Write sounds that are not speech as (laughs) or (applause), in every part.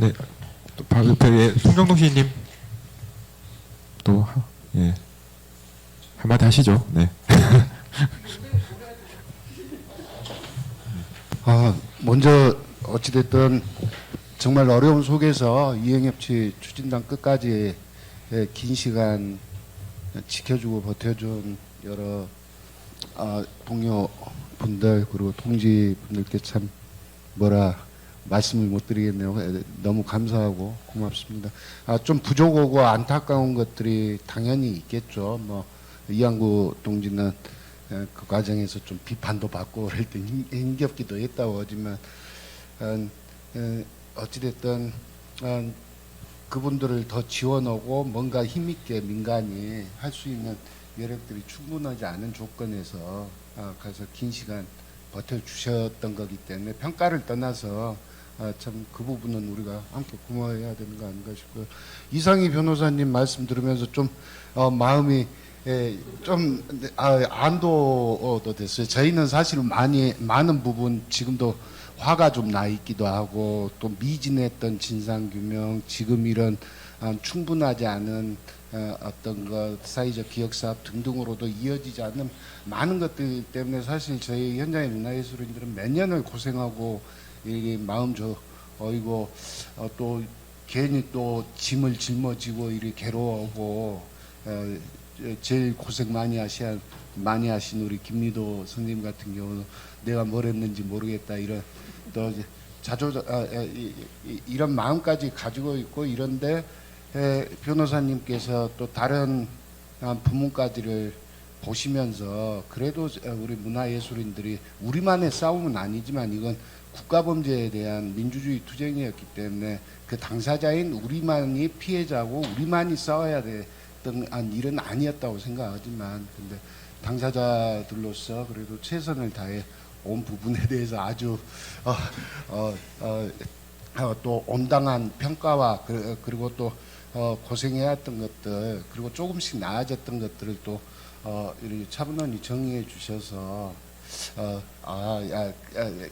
네, 또 바로 옆에 송정동 시인님 또 하- 예. 한마디 하시죠. 네. (laughs) 아, 먼저 어찌됐든 정말 어려운 속에서 이행협치 추진단 끝까지 예, 긴 시간 지켜주고 버텨준 여러 아, 동료 분들 그리고 동지 분들께 참 뭐라 말씀을 못 드리겠네요. 예, 너무 감사하고 고맙습니다. 아, 좀 부족하고 안타까운 것들이 당연히 있겠죠. 뭐 이양구 동지는 예, 그 과정에서 좀 비판도 받고 그럴 때 힘- 힘겹기도 했다고 하지만 어, 어, 어찌됐든 어, 그분들을 더 지원하고 뭔가 힘있게 민간이 할 수 있는 여력들이 충분하지 않은 조건에서 아, 가서 긴 시간 버텨주셨던 거기 때문에 평가를 떠나서 아, 참 그 부분은 우리가 함께 고마워해야 되는 거 아닌가 싶고요. 이상희 변호사님 말씀 들으면서 좀 어, 마음이 예, 좀 아, 안도도 됐어요. 저희는 사실 많이 많은 부분 지금도 화가 좀 나 있기도 하고 또 미진했던 진상 규명 지금 이런 아, 충분하지 않은 어, 어떤 것 사회적 기억 사업 등등으로도 이어지지 않는 많은 것들 때문에 사실 저희 현장의 문화예술인들은 몇 년을 고생하고 이 마음 저 어이고 어, 또 괜히 또 짐을 짊어지고 이리 괴로워하고 어, 제일 고생 많이 하셔 많이 하신 우리 김미도 선생님 같은 경우는 내가 뭘 했는지 모르겠다 이런 또 자조 아, 아, 이, 이, 이런 마음까지 가지고 있고 이런데 에, 변호사님께서 또 다른 아, 부문까지를 보시면서 그래도 어, 우리 문화예술인들이 우리만의 싸움은 아니지만 이건 국가범죄에 대한 민주주의 투쟁이었기 때문에 그 당사자인 우리만이 피해자고 우리만이 싸워야 됐던 한 일은 아니었다고 생각하지만 근데 당사자들로서 그래도 최선을 다해 온 부분에 대해서 아주 어, 어, 어, 어, 또 온당한 평가와 그, 그리고 또 어, 고생해왔던 것들 그리고 조금씩 나아졌던 것들을 또 어, 이렇게 차분히 정리해 주셔서 어, 아, 야, 야,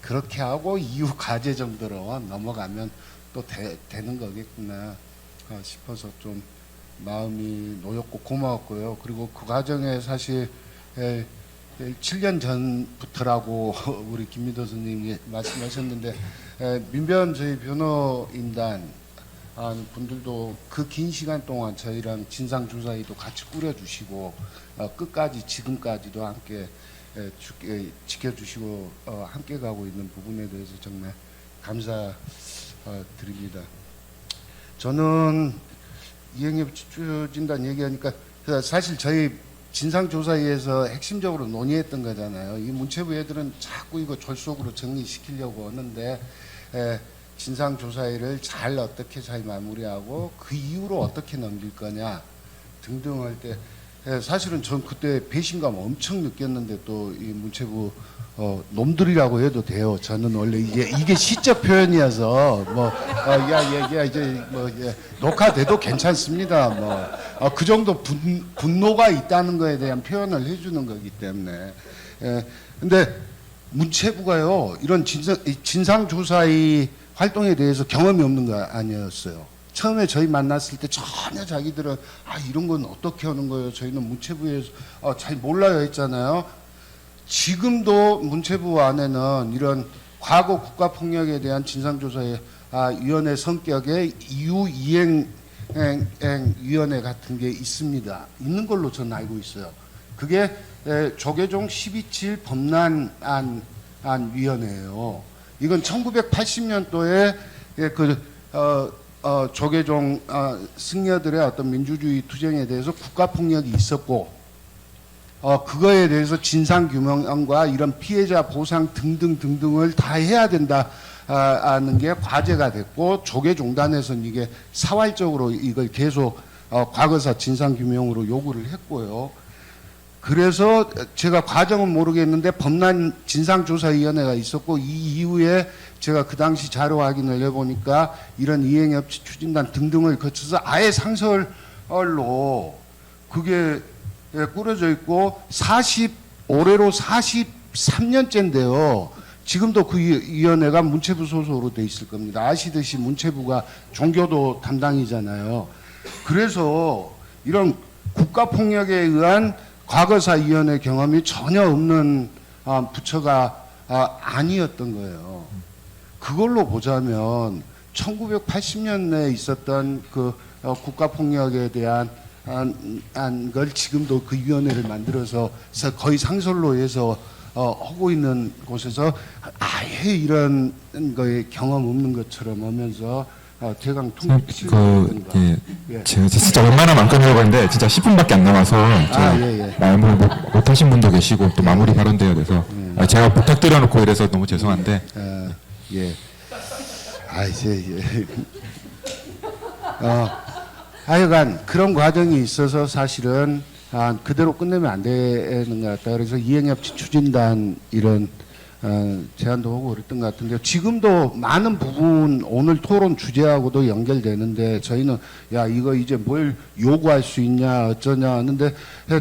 그렇게 하고 이후 과제 정도로 넘어가면 또 되, 되는 거겠구나 어, 싶어서 좀 마음이 놓였고 고마웠고요. 그리고 그 과정에 사실 에, 7년 전부터라고 (laughs) 우리 김미도 선생님이 말씀하셨는데 에, 민변 저희 변호인단 아, 분들도 그 긴 시간 동안 저희랑 진상조사위도 같이 꾸려주시고 어, 끝까지 지금까지도 함께 에, 주, 에, 지켜주시고 어, 함께 가고 있는 부분에 대해서 정말 감사드립니다. 저는 이행협 추진단 얘기하니까 그 사실 저희 진상조사위에서 핵심적으로 논의했던 거잖아요. 이 문체부 애들은 자꾸 이거 졸속으로 정리시키려고 하는데 에, 진상조사위를 잘 어떻게 잘 마무리하고 그 이후로 어떻게 넘길 거냐 등등 할 때 사실은 전 그때 배신감 엄청 느꼈는데 또 이 문체부 어, 놈들이라고 해도 돼요. 저는 원래 이게 이게 시적 표현이어서 뭐야야 이제 뭐 예, 녹화돼도 괜찮습니다. 뭐그 정도 분, 분노가 있다는 거에 대한 표현을 해주는 거기 때문에. 예, 근데 문체부가요 이런 진상 진상조사의 활동에 대해서 경험이 없는 거 아니었어요. 처음에 저희 만났을 때 전혀 자기들은 아 이런 건 어떻게 하는 거예요? 저희는 문체부에서 어, 잘 몰라요 했잖아요. 지금도 문체부 안에는 이런 과거 국가 폭력에 대한 진상조사의 아, 위원회 성격의 이후 이행 위원회 같은 게 있습니다. 있는 걸로 저는 알고 있어요. 그게 에, 조계종 12.7 법난안 안 위원회예요. 이건 1980년도에 예, 그 어, 어, 조계종 어, 승려들의 어떤 민주주의 투쟁에 대해서 국가폭력이 있었고 어, 그거에 대해서 진상규명과 이런 피해자 보상 등등 등등을 다 해야 된다. 아, 하는 게 과제가 됐고 조계종단에서는 이게 사활적으로 이걸 계속 어, 과거사 진상규명으로 요구를 했고요. 그래서 제가 과정은 모르겠는데 법난 진상조사위원회가 있었고 이 이후에 제가 그 당시 자료 확인을 해보니까 이런 이행협치 추진단 등등을 거쳐서 아예 상설로 그게 예, 꾸려져 있고 40 올해로 43년째인데요. 지금도 그 위- 위원회가 문체부 소속으로 돼 있을 겁니다. 아시듯이 문체부가 종교도 담당이잖아요. 그래서 이런 국가 폭력에 의한 과거사위원회 경험이 전혀 없는 아, 부처가 아, 아니었던 거예요. 그걸로 보자면 1980년에 있었던 그 어, 국가폭력에 대한 한, 한걸 지금도 그 위원회를 만들어서 서- 거의 상설로 해서 어, 하고 있는 곳에서 아예 이런 거에 경험 없는 것처럼 하면서 어, 대강 통치를 그, 예, 예. 제가 진짜 웬만하면 안 끝내려고 했는데 진짜 10분밖에 안 남아서 제가 아, 예, 예. 말을 못- 못 하신 분도 계시고 또 마무리 발언돼야 돼서 아, 제가 부탁드려놓고 이래서 너무 죄송한데 어, 예. 아, 이제, 예. 어, 하여간 그런 과정이 있어서 사실은 아, 그대로 끝내면 안 되는 것 같다. 그래서 이행협치 추진단 이런 어, 제안도 하고 그랬던 것 같은데요. 지금도 많은 부분 오늘 토론 주제하고도 연결되는데 저희는 야 이거 이제 뭘 요구할 수 있냐 어쩌냐 하는데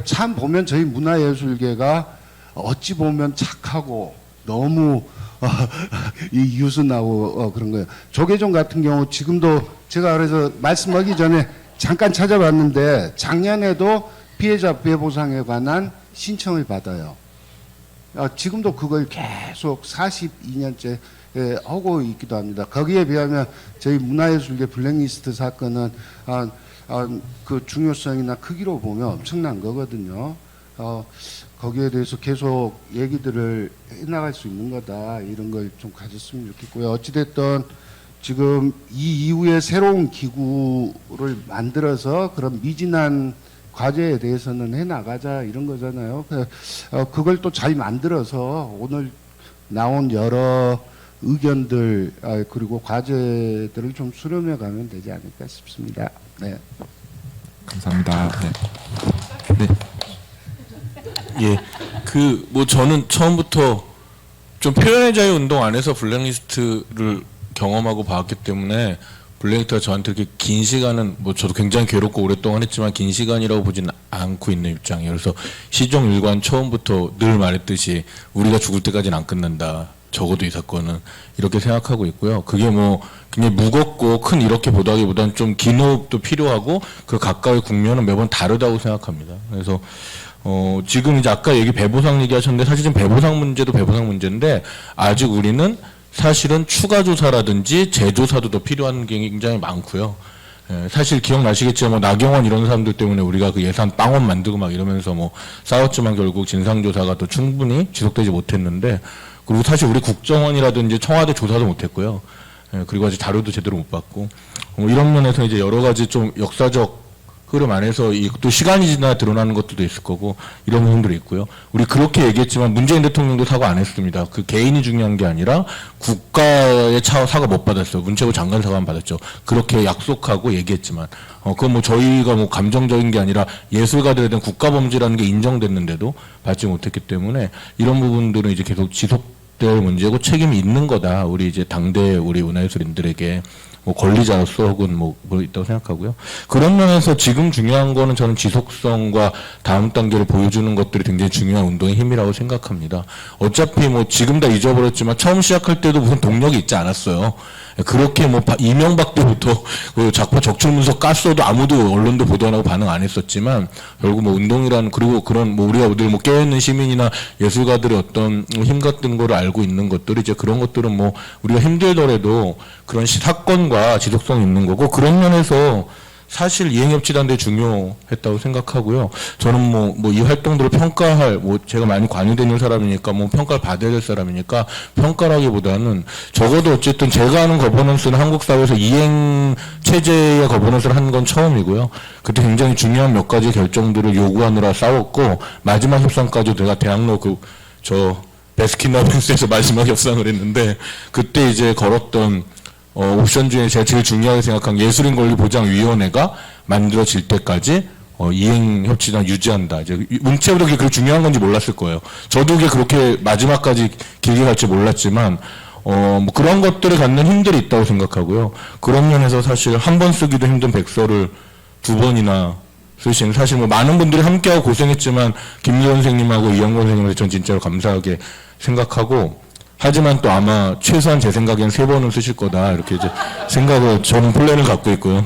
참 보면 저희 문화예술계가 어찌 보면 착하고 너무 어, (laughs) 이 유순하고 어, 그런 거예요. 조계종 같은 경우 지금도 제가 그래서 말씀하기 전에 잠깐 찾아봤는데 작년에도 피해자 배보상에 관한 신청을 받아요. 어, 지금도 그걸 계속 42년째 예, 하고 있기도 합니다. 거기에 비하면 저희 문화예술계 블랙리스트 사건은 아, 아, 그 중요성이나 크기로 보면 엄청난 거거든요. 어, 거기에 대해서 계속 얘기들을 해나갈 수 있는 거다 이런 걸 좀 가졌으면 좋겠고요. 어찌됐든 지금 이 이후에 새로운 기구를 만들어서 그런 미진한 과제에 대해서는 해 나가자 이런 거잖아요. 그, 어, 그걸 또 잘 만들어서 오늘 나온 여러 의견들 아, 그리고 과제들을 좀 수렴해 가면 되지 않을까 싶습니다. 네. 감사합니다. 네. 네. 예, 그 뭐 저는 처음부터 좀 표현의 자유 운동 안에서 블랙리스트를 경험하고 봤기 때문에 블랙리스트가 저한테 이렇게 긴 시간은 뭐 저도 굉장히 괴롭고 오랫동안 했지만 긴 시간이라고 보지는 않고 있는 입장이에요. 그래서 시종 일관 처음부터 늘 말했듯이 우리가 죽을 때까지는 안 끝난다. 적어도 이 사건은 이렇게 생각하고 있고요. 그게 뭐 굉장히 무겁고 큰 이렇게 보다기보다는 좀 긴 호흡도 필요하고 그 가까이 국면은 매번 다르다고 생각합니다. 그래서 어, 지금 이제 아까 얘기 배보상 얘기하셨는데 사실 지금 배보상 문제도 배보상 문제인데 아직 우리는 사실은 추가 조사라든지 재조사도 더 필요한 게 굉장히 많고요. 예, 사실 기억나시겠지만 뭐 나경원 이런 사람들 때문에 우리가 그 예산 빵원 만들고 막 이러면서 뭐 싸웠지만 결국 진상조사가 또 충분히 지속되지 못했는데 그리고 사실 우리 국정원이라든지 청와대 조사도 못했고요. 예, 그리고 아직 자료도 제대로 못 받고 어, 이런 면에서 이제 여러 가지 좀 역사적 흐름 안에서 이 또 시간이 지나 드러나는 것들도 있을 거고 이런 부분들이 있고요. 우리 그렇게 얘기했지만 문재인 대통령도 사과 안 했습니다. 그 개인이 중요한 게 아니라 국가의 차, 사과 못 받았어요. 문체부 장관 사과만 받았죠. 그렇게 약속하고 얘기했지만 어 그건 뭐 저희가 뭐 감정적인 게 아니라 예술가들에 대한 국가 범죄라는 게 인정됐는데도 받지 못했기 때문에 이런 부분들은 이제 계속 지속 될 문제고 책임이 있는 거다. 우리 이제 당대 우리 문화예술인들에게 뭐 권리자로서 혹은 뭐, 뭐 있다고 생각하고요. 그런 면에서 지금 중요한 거는 저는 지속성과 다음 단계를 보여주는 것들이 굉장히 중요한 운동의 힘이라고 생각합니다. 어차피 뭐 지금 다 잊어버렸지만 처음 시작할 때도 무슨 동력이 있지 않았어요. 그렇게 뭐 바- 이명박 때부터 (laughs) 그 작파 적출 문서 깠어도 아무도 언론도 보도 안 하고 반응 안 했었지만 결국 뭐 운동이라는 그리고 그런 뭐 우리가 늘 뭐 깨어있는 시민이나 예술가들의 어떤 힘 같은 거를 알고 있는 것들이 이제 그런 것들은 뭐 우리가 힘들더라도 그런 시- 사건과 지속성이 있는 거고 그런 면에서 사실 이행협치단대 중요했다고 생각하고요. 저는 뭐, 뭐 이 활동들을 평가할, 뭐 제가 많이 관여되는 사람이니까 뭐 평가를 받아야 될 사람이니까 평가라기보다는 적어도 어쨌든 제가 하는 거버넌스는 한국 사회에서 이행 체제의 거버넌스를 한 건 처음이고요. 그때 굉장히 중요한 몇 가지 결정들을 요구하느라 싸웠고 마지막 협상까지 내가 대학로 그, 저, 베스킨라빈스에서 마지막 (laughs) 협상을 했는데 그때 이제 걸었던 어, 옵션 중에 제가 제일 중요하게 생각한 게 예술인 권리 보장 위원회가 만들어질 때까지 어, 이행 협치단 유지한다. 이제 문체부도 그게 그렇게 중요한 건지 몰랐을 거예요. 저도 그게 그렇게 마지막까지 길게 갈지 몰랐지만 어, 뭐 그런 것들을 갖는 힘들이 있다고 생각하고요. 그런 면에서 사실 한 번 쓰기도 힘든 백서를 두 번이나 쓰신 사실 뭐 많은 분들이 함께하고 고생했지만 김기현 선생님하고 이영건 선생님한테 전 진짜로 감사하게 생각하고 하지만 또 아마 최소한 제 생각엔 세 번은 쓰실 거다 이렇게 이제 생각을 저는 플랜을 갖고 있고요.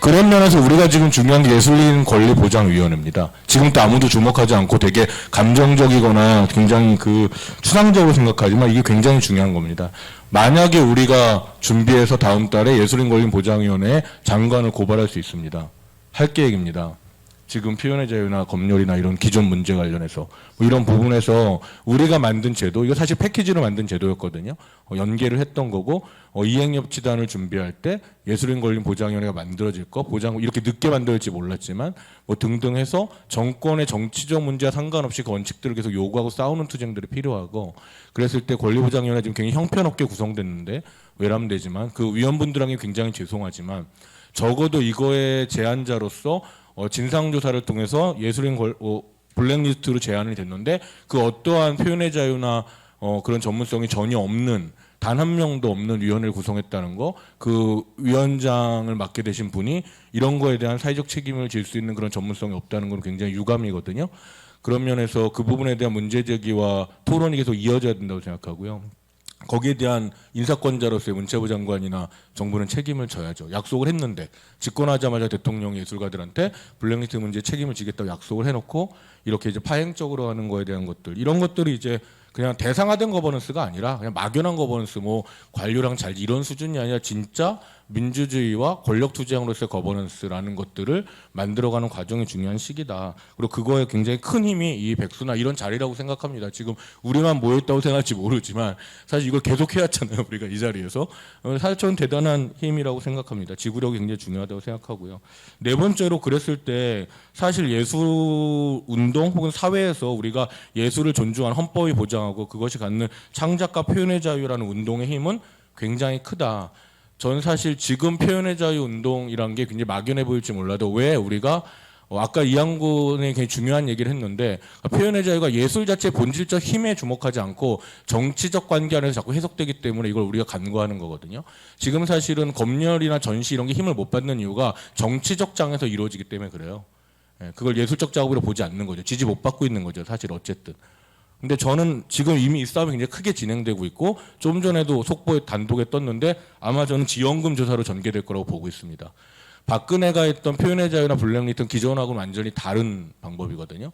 그런 면에서 우리가 지금 중요한 게 예술인 권리 보장 위원회입니다. 지금 또 아무도 주목하지 않고 되게 감정적이거나 굉장히 그 추상적으로 생각하지만 이게 굉장히 중요한 겁니다. 만약에 우리가 준비해서 다음 달에 예술인 권리 보장 위원회에 장관을 고발할 수 있습니다. 할 계획입니다. 지금 표현의 자유나 검열이나 이런 기존 문제 관련해서 뭐 이런 부분에서 우리가 만든 제도 이거 사실 패키지로 만든 제도였거든요. 어, 연계를 했던 거고 어, 이행협 치단을 준비할 때 예술인 권리 보장위원회가 만들어질 거 보장 이렇게 늦게 만들지 몰랐지만 뭐 등등 해서 정권의 정치적 문제와 상관없이 그 원칙들을 계속 요구하고 싸우는 투쟁들이 필요하고 그랬을 때 권리보장위원회 지금 굉장히 형편없게 구성됐는데 외람되지만 그 위원분들에게 굉장히 죄송하지만 적어도 이거의 제안자로서 어, 진상조사를 통해서 예술인 걸, 어, 블랙리스트로 제안이 됐는데 그 어떠한 표현의 자유나 어, 그런 전문성이 전혀 없는 단 한 명도 없는 위원회를 구성했다는 거, 그 위원장을 맡게 되신 분이 이런 거에 대한 사회적 책임을 질 수 있는 그런 전문성이 없다는 건 굉장히 유감이거든요. 그런 면에서 그 부분에 대한 문제 제기와 토론이 계속 이어져야 된다고 생각하고요. 거기에 대한 인사권자로서의 문체부 장관이나 정부는 책임을 져야죠. 약속을 했는데 집권하자마자 대통령이 예술가들한테 블랙리스트 문제 책임을 지겠다고 약속을 해놓고 이렇게 이제 파행적으로 하는 거에 대한 것들 이런 것들이 이제 그냥 대상화된 거버넌스가 아니라 그냥 막연한 거버넌스 뭐 관료랑 잘 이런 수준이 아니라 진짜 민주주의와 권력 투쟁으로서의 거버넌스라는 것들을 만들어가는 과정이 중요한 시기다. 그리고 그거에 굉장히 큰 힘이 이 백수나 이런 자리라고 생각합니다. 지금 우리만 모였다고 생각할지 모르지만 사실 이걸 계속 해왔잖아요. 우리가 이 자리에서 어, 사실 저는 대단한 힘이라고 생각합니다. 지구력이 굉장히 중요하다고 생각하고요. 네 번째로 그랬을 때 사실 예술 운동 혹은 사회에서 우리가 예술을 존중하는 헌법이 보장하고 그것이 갖는 창작과 표현의 자유라는 운동의 힘은 굉장히 크다. 전 사실 지금 표현의 자유 운동이란 게 굉장히 막연해 보일지 몰라도 왜 우리가 어, 아까 이양군이 굉장히 중요한 얘기를 했는데 표현의 자유가 예술 자체의 본질적 힘에 주목하지 않고 정치적 관계 안에서 자꾸 해석되기 때문에 이걸 우리가 간과하는 거거든요. 지금 사실은 검열이나 전시 이런 게 힘을 못 받는 이유가 정치적 장에서 이루어지기 때문에 그래요. 예, 그걸 예술적 작업으로 보지 않는 거죠. 지지 못 받고 있는 거죠. 사실 어쨌든. 근데 저는 지금 이미 이 싸움이 굉장히 크게 진행되고 있고 좀 전에도 속보에 단독에 떴는데 아마 저는 지원금 조사로 전개될 거라고 보고 있습니다. 박근혜가 했던 표현의 자유나 블랙리스트는 기존하고는 완전히 다른 방법이거든요.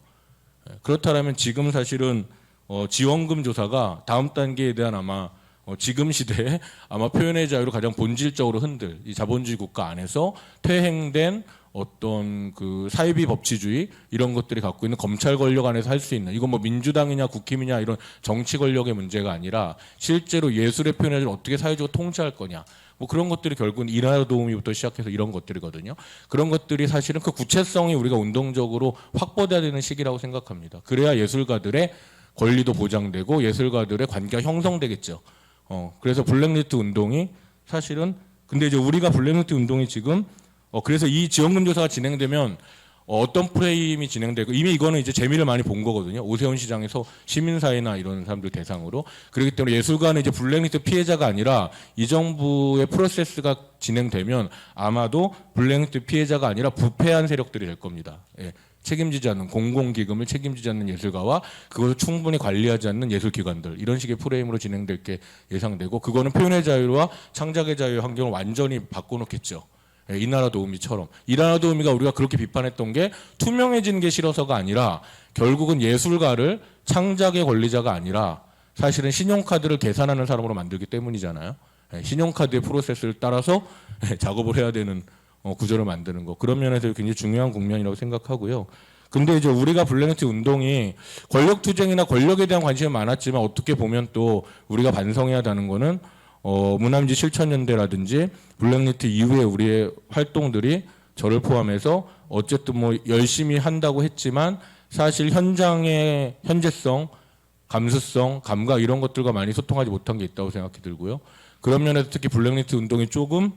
예, 그렇다면 지금 사실은 어, 지원금 조사가 다음 단계에 대한 아마 어, 지금 시대에 (laughs) 아마 표현의 자유를 가장 본질적으로 흔들 이 자본주의 국가 안에서 퇴행된 어떤 그 사회비 법치주의 이런 것들이 갖고 있는 검찰 권력 안에서 할 수 있는 이건 뭐 민주당이냐 국힘이냐 이런 정치 권력의 문제가 아니라 실제로 예술의 표현을 어떻게 사회적으로 통치할 거냐 뭐 그런 것들이 결국은 일하는 도우미부터 시작해서 이런 것들이거든요. 그런 것들이 사실은 그 구체성이 우리가 운동적으로 확보돼야 되는 시기라고 생각합니다. 그래야 예술가들의 권리도 보장되고 예술가들의 관계가 형성되겠죠. 어, 그래서 블랙리스트 운동이 사실은 근데 이제 우리가 블랙리스트 운동이 지금 어, 그래서 이 지원금 조사가 진행되면 어, 어떤 프레임이 진행되고 이미 이거는 이제 재미를 많이 본 거거든요. 오세훈 시장에서 시민사회나 이런 사람들 대상으로 그렇기 때문에 예술가는 이제 블랙리스트 피해자가 아니라 이 정부의 프로세스가 진행되면 아마도 블랙리스트 피해자가 아니라 부패한 세력들이 될 겁니다. 예. 책임지지 않는 공공기금을 책임지지 않는 예술가와 그것을 충분히 관리하지 않는 예술기관들 이런 식의 프레임으로 진행될 게 예상되고 그거는 표현의 자유와 창작의 자유의 환경을 완전히 바꿔놓겠죠. 예, 이 나라 도우미처럼 이 나라 도우미가 우리가 그렇게 비판했던 게 투명해지는 게 싫어서가 아니라 결국은 예술가를 창작의 권리자가 아니라 사실은 신용카드를 계산하는 사람으로 만들기 때문이잖아요. 예, 신용카드의 프로세스를 따라서 예, 작업을 해야 되는 어, 구조를 만드는 거 그런 면에서 굉장히 중요한 국면이라고 생각하고요. 근데 이제 우리가 블랙리스트 운동이 권력 투쟁이나 권력에 대한 관심이 많았지만 어떻게 보면 또 우리가 반성해야 하는 거는 어, 문화민주 실천연대라든지 블랙리스트 이후에 우리의 활동들이 저를 포함해서 어쨌든 뭐 열심히 한다고 했지만 사실 현장의 현재성, 감수성, 감각 이런 것들과 많이 소통하지 못한 게 있다고 생각이 들고요. 그런 면에서 특히 블랙리스트 운동이 조금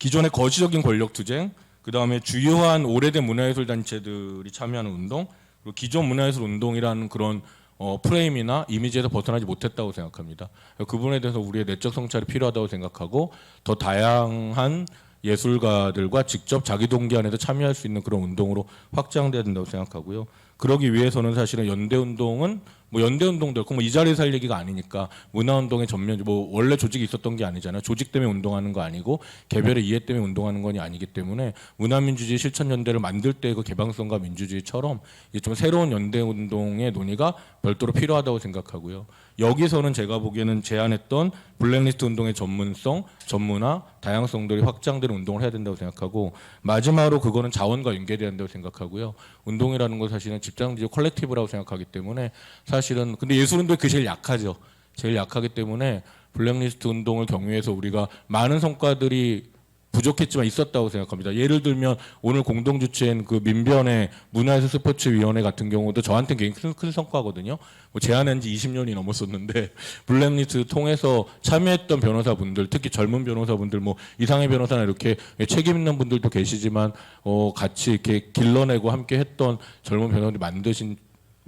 기존의 거시적인 권력 투쟁, 그 다음에 주요한 오래된 문화예술 단체들이 참여하는 운동, 그리고 기존 문화예술 운동이라는 그런 어, 프레임이나 이미지에서 벗어나지 못했다고 생각합니다. 그 부분에 대해서 우리의 내적 성찰이 필요하다고 생각하고 더 다양한 예술가들과 직접 자기 동기 안에서 참여할 수 있는 그런 운동으로 확장돼야 된다고 생각하고요. 그러기 위해서는 사실은 연대 운동은 뭐 연대 운동도 그렇고 뭐 이 자리에서 할 얘기가 아니니까 문화 운동의 전면 뭐 원래 조직이 있었던 게 아니잖아요. 조직 때문에 운동하는 거 아니고 개별의 이해 때문에 운동하는 건이 아니기 때문에 문화 민주주의 실천 연대를 만들 때그 개방성과 민주주의처럼 이제 좀 새로운 연대 운동의 논의가 별도로 필요하다고 생각하고요. 여기서는 제가 보기에는 제안했던 블랙리스트 운동의 전문성, 전문화, 다양성들이 확장되는 운동을 해야 된다고 생각하고 마지막으로 그거는 자원과 연계돼야 된다고 생각하고요. 운동이라는 건 사실은 집단주의 컬렉티브라고 생각하기 때문에 사실은 근데 예술운동이 그 제일 약하죠. 제일 약하기 때문에 블랙리스트 운동을 경유해서 우리가 많은 성과들이 부족했지만 있었다고 생각합니다. 예를 들면 오늘 공동 주최인 그 민변의 문화예술 스포츠 위원회 같은 경우도 저한테 굉장히 큰, 큰 성과거든요. 뭐 제안한 지 20년이 넘었었는데 (laughs) 블랙리스트 통해서 참여했던 변호사분들, 특히 젊은 변호사분들, 뭐 이상의 변호사나 이렇게 책임 있는 분들도 계시지만 어 같이 이렇게 길러내고 함께 했던 젊은 변호사들이 만드신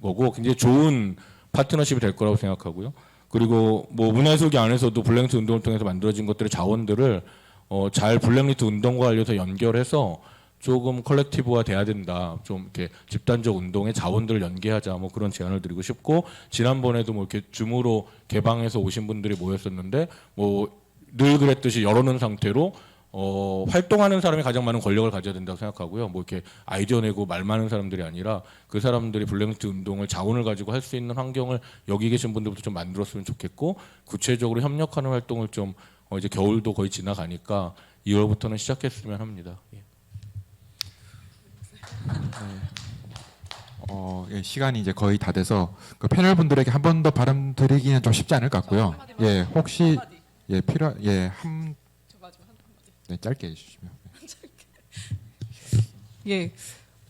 거고 굉장히 좋은 파트너십이 될 거라고 생각하고요. 그리고 뭐 문화예술계 안에서도 블랙리스트 운동을 통해서 만들어진 것들의 자원들을 어, 잘 블랙리스트 운동과 관련해서 연결해서 조금 컬렉티브화 돼야 된다. 좀 이렇게 집단적 운동의 자원들을 연계하자. 뭐 그런 제안을 드리고 싶고 지난번에도 뭐 이렇게 줌으로 개방해서 오신 분들이 모였었는데 뭐 늘 그랬듯이 열어놓은 상태로 어, 활동하는 사람이 가장 많은 권력을 가져야 된다고 생각하고요. 뭐 이렇게 아이디어 내고 말 많은 사람들이 아니라 그 사람들이 블랙리스트 운동을 자원을 가지고 할 수 있는 환경을 여기 계신 분들부터 좀 만들었으면 좋겠고 구체적으로 협력하는 활동을 좀 어, 이제 겨울도 거의 지나가니까 2월부터는 시작했으면 합니다. 예. 어, 예, 시간이 이제 거의 다 돼서 그 패널 분들에게 한 번 더 발언 드리기는 좀 쉽지 않을 것 같고요. 예, 혹시 예 필요 예한 네, 짧게 해주시면. (laughs) 예.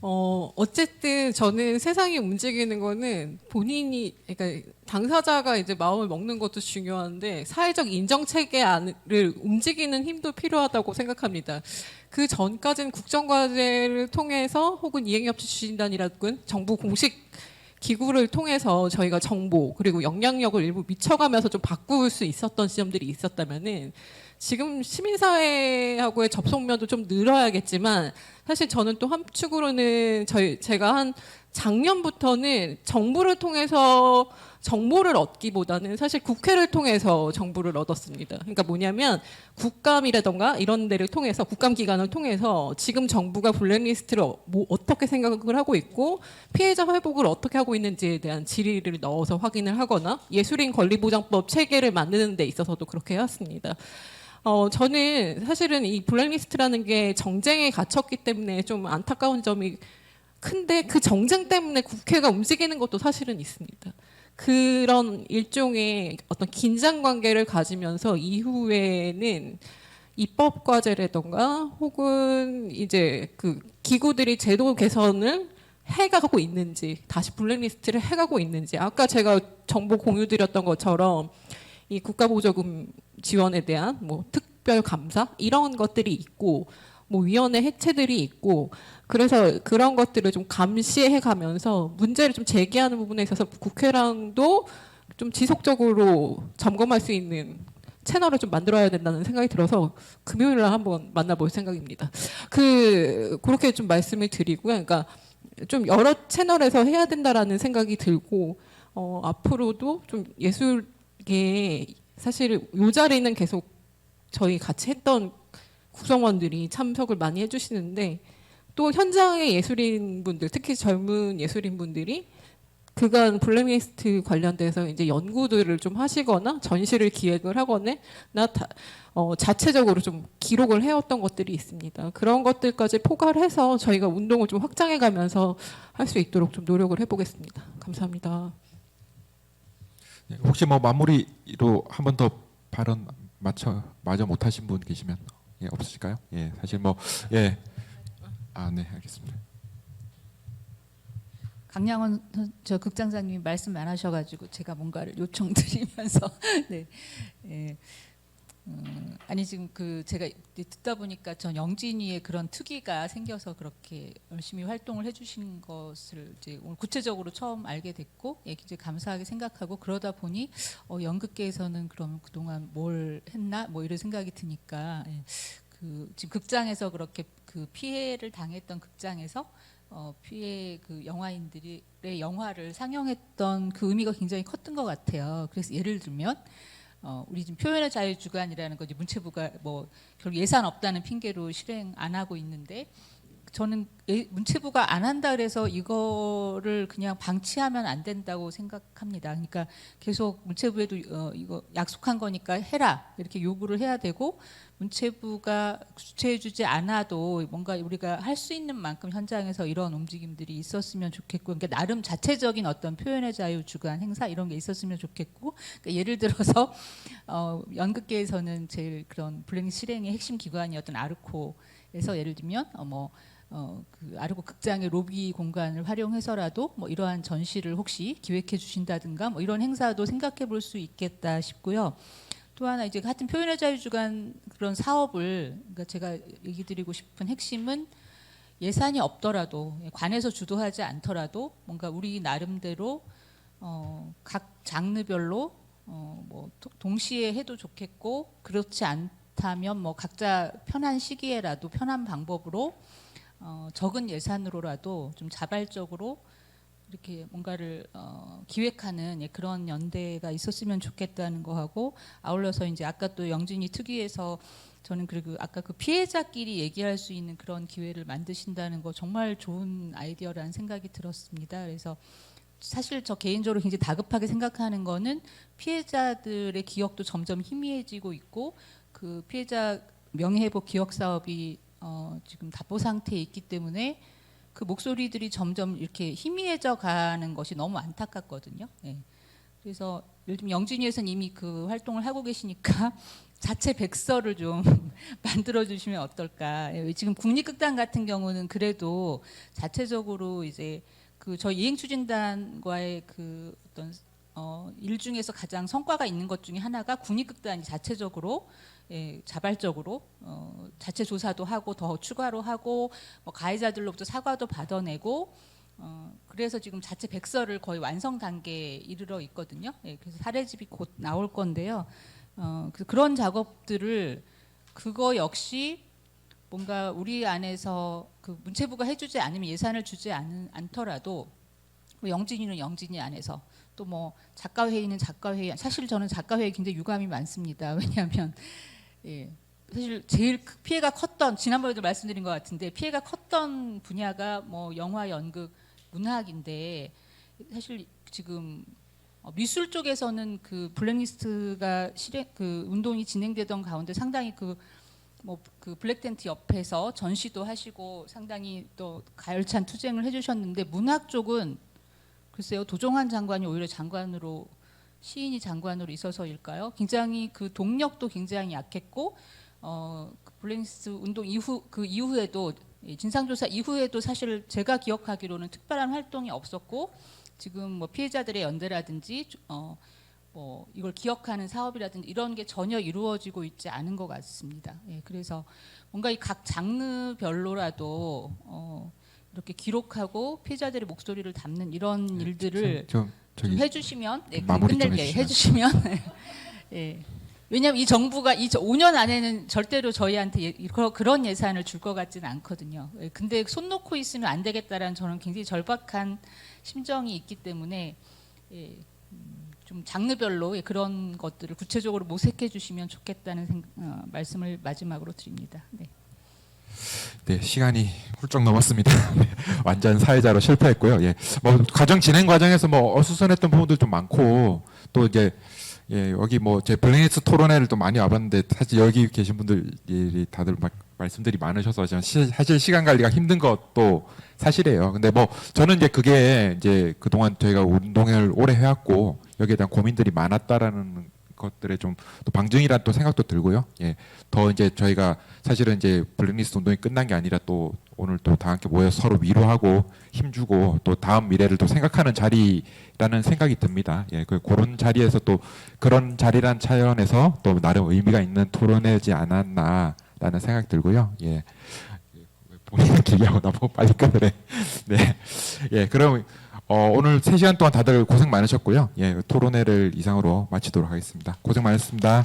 어, 어쨌든 저는 세상이 움직이는 거는 본인이, 그러니까 당사자가 이제 마음을 먹는 것도 중요한데 사회적 인정 체계를 움직이는 힘도 필요하다고 생각합니다. 그 전까지는 국정과제를 통해서 혹은 이행협치 추진단이라든 정부 공식 기구를 통해서 저희가 정보 그리고 영향력을 일부 미쳐가면서 좀 바꿀 수 있었던 지점들이 있었다면은 지금 시민사회하고의 접속면도 좀 늘어야겠지만 사실 저는 또 한 축으로는 저희 제가 한 작년부터는 정부를 통해서 정보를 얻기보다는 사실 국회를 통해서 정보를 얻었습니다. 그러니까 뭐냐면 국감이라던가 이런 데를 통해서 국감 기관을 통해서 지금 정부가 블랙리스트를 어- 뭐 어떻게 생각을 하고 있고 피해자 회복을 어떻게 하고 있는지에 대한 질의를 넣어서 확인을 하거나 예술인 권리보장법 체계를 만드는 데 있어서도 그렇게 해왔습니다. 어, 저는 사실은 이 블랙리스트라는 게 정쟁에 갇혔기 때문에 좀 안타까운 점이 큰데 그 정쟁 때문에 국회가 움직이는 것도 사실은 있습니다. 그런 일종의 어떤 긴장 관계를 가지면서 이후에는 입법 과제라던가 혹은 이제 그 기구들이 제도 개선을 해가고 있는지 다시 블랙리스트를 해가고 있는지 아까 제가 정보 공유 드렸던 것처럼 이 국가보조금 지원에 대한 뭐 특별 감사 이런 것들이 있고 뭐 위원회 해체들이 있고 그래서 그런 것들을 좀 감시해 가면서 문제를 좀 제기하는 부분에 있어서 국회랑도 좀 지속적으로 점검할 수 있는 채널을 좀 만들어야 된다는 생각이 들어서 금요일 날 한번 만나볼 생각입니다. 그 그렇게 좀 말씀을 드리고요. 그러니까 좀 여러 채널에서 해야 된다라는 생각이 들고 어, 앞으로도 좀 예술 계 사실 요 자리는 계속 저희 같이 했던 구성원들이 참석을 많이 해주시는데 또 현장의 예술인 분들 특히 젊은 예술인 분들이 그간 블랙리스트 관련돼서 이제 연구들을 좀 하시거나 전시를 기획을 하거나 나 다, 어, 자체적으로 좀 기록을 해왔던 것들이 있습니다. 그런 것들까지 포괄해서 저희가 운동을 좀 확장해가면서 할 수 있도록 좀 노력을 해보겠습니다. 감사합니다. 예, 혹시 뭐 마무리로 한 번 더 발언 마쳐 마저 못하신 분 계시면 예, 없으실까요? 예, 사실 뭐 예, 아 네, 알겠습니다. 강양원 선- 저 극장장님이 말씀 많으셔가지고 제가 뭔가를 요청드리면서 (laughs) 네, 예. 음, 아니 지금 그 제가 이제 듣다 보니까 전 영진이의 그런 특기가 생겨서 그렇게 열심히 활동을 해주신 것을 이제 오늘 구체적으로 처음 알게 됐고 예, 굉장히 감사하게 생각하고 그러다 보니 어, 연극계에서는 그럼 그동안 뭘 했나 뭐 이런 생각이 드니까 예, 그 지금 극장에서 그렇게 그 피해를 당했던 극장에서 어, 피해 그 영화인들의 영화를 상영했던 그 의미가 굉장히 컸던 것 같아요. 그래서 예를 들면 어, 우리 지금 표현의 자유 주간이라는 거지 문체부가 뭐 결국 예산 없다는 핑계로 실행 안 하고 있는데 저는 예- 문체부가 안 한다 그래서 이거를 그냥 방치하면 안 된다고 생각합니다. 그러니까 계속 문체부에도 어, 이거 약속한 거니까 해라 이렇게 요구를 해야 되고 문체부가 주체해주지 않아도 뭔가 우리가 할 수 있는 만큼 현장에서 이런 움직임들이 있었으면 좋겠고, 그러니까 나름 자체적인 어떤 표현의 자유 주간 행사 이런 게 있었으면 좋겠고, 그러니까 예를 들어서 어, 연극계에서는 제일 그런 블랙 실행의 핵심 기관이었던 아르코 에서 예를 들면 어, 뭐 어, 그 아르고 극장의 로비 공간을 활용해서라도 뭐 이러한 전시를 혹시 기획해 주신다든가 뭐 이런 행사도 생각해 볼 수 있겠다 싶고요. 또 하나 이제 같은 표현의 자유 주간 그런 사업을 그러니까 제가 얘기 드리고 싶은 핵심은 예산이 없더라도 관에서 주도하지 않더라도 뭔가 우리 나름대로 어, 각 장르별로 어, 뭐 도- 동시에 해도 좋겠고 그렇지 않다면 뭐 각자 편한 시기에라도 편한 방법으로 어, 적은 예산으로라도 좀 자발적으로 이렇게 뭔가를 어, 기획하는 예, 그런 연대가 있었으면 좋겠다는 거 하고 아울러서 이제 아까 또 영진이 특위에서 저는 그리고 아까 그 피해자끼리 얘기할 수 있는 그런 기회를 만드신다는 거 정말 좋은 아이디어라는 생각이 들었습니다. 그래서 사실 저 개인적으로 굉장히 다급하게 생각하는 거는 피해자들의 기억도 점점 희미해지고 있고 그 피해자 명예회복 기억 사업이 어, 지금 답보 상태에 있기 때문에 그 목소리들이 점점 이렇게 희미해져 가는 것이 너무 안타깝거든요. 예. 그래서 들면 영진이에서는 이미 그 활동을 하고 계시니까 (laughs) 자체 백서를 좀 (laughs) 만들어 주시면 어떨까. 예, 지금 국립극단 같은 경우는 그래도 자체적으로 이제 그 저희 이행추진단과의 그 어떤 어, 일 중에서 가장 성과가 있는 것 중에 하나가 국립극단이 자체적으로 예, 자발적으로 어, 자체 조사도 하고 더 추가로 하고 뭐 가해자들로부터 사과도 받아내고 어, 그래서 지금 자체 백서를 거의 완성 단계에 이르러 있거든요. 예, 그래서 사례집이 곧 나올 건데요. 어, 그, 그런 작업들을 그거 역시 뭔가 우리 안에서 그 문체부가 해주지 않으면 예산을 주지 않, 않더라도 뭐 영진이는 영진이 안에서 또 뭐 작가 회의는 작가 회의 사실 저는 작가 회의 굉장히 유감이 많습니다. (laughs) 왜냐하면 예. 사실 제일 크- 피해가 컸던 지난번에도 말씀드린 것 같은데 피해가 컸던 분야가 뭐 영화, 연극, 문학인데 사실 지금 어, 미술 쪽에서는 그 블랙리스트가 실행 그 운동이 진행되던 가운데 상당히 그 뭐그 블랙텐트 옆에서 전시도 하시고 상당히 또 가열찬 투쟁을 해주셨는데 문학 쪽은 글쎄요 도종환 장관이 오히려 장관으로 시인이 장관으로 있어서일까요? 굉장히 그 동력도 굉장히 약했고 어, 그 블랙리스트 운동 이후 그 이후에도 이 진상조사 이후에도 사실 제가 기억하기로는 특별한 활동이 없었고 지금 뭐 피해자들의 연대라든지 어, 뭐 이걸 기억하는 사업이라든지 이런 게 전혀 이루어지고 있지 않은 것 같습니다. 예, 그래서 뭔가 이 각 장르별로라도 어, 이렇게 기록하고 피해자들의 목소리를 담는 이런 일들을 좀 좀 저기 해주시면 네, 마무리 좀 끝낼게요. 해주시면. (laughs) 예. 왜냐하면 이 정부가 이 5년 안에는 절대로 저희한테 예, 그런- 그런 예산을 줄 것 같지는 않거든요. 예, 근데 손 놓고 있으면 안 되겠다라는 저는 굉장히 절박한 심정이 있기 때문에 예, 음, 좀 장르별로 예, 그런 것들을 구체적으로 모색해 주시면 좋겠다는 생, 어, 말씀을 마지막으로 드립니다. 네. 네, 시간이 훌쩍 넘었습니다. (laughs) 네, 완전 사회자로 실패했고요. 예. 뭐 과정 진행 과정에서 뭐 어수선했던 부분들 좀 많고 또 이제 예, 여기 뭐 제 블랙리스트 토론회를 또 많이 와봤는데 사실 여기 계신 분들이 다들 막 말씀들이 많으셔서 사실 시간 관리가 힘든 것도 사실이에요. 근데 뭐 저는 이제 그게 이제 그동안 저희가 운동을 오래 해왔고 여기에 대한 고민들이 많았다라는 것들의 좀또 방증이란 또 생각도 들고요. 예. 더 이제 저희가 사실은 이제 블랙리스트 운동이 끝난 게 아니라 또 오늘 또 다 함께 모여 서로 위로하고 힘주고 또 다음 미래를 또 생각하는 자리라는 생각이 듭니다. 예. 그 그런 자리에서 또 그런 자리란 차원에서 또 나름 의미가 있는 토론회지 않았나라는 생각이 들고요. 예. 본인은 길게 하고 나보고 빨리 끊으래. (laughs) 네. 예. 그럼 어, 오늘 3시간 동안 다들 고생 많으셨고요. 예. 토론회를 이상으로 마치도록 하겠습니다. 고생 많으셨습니다.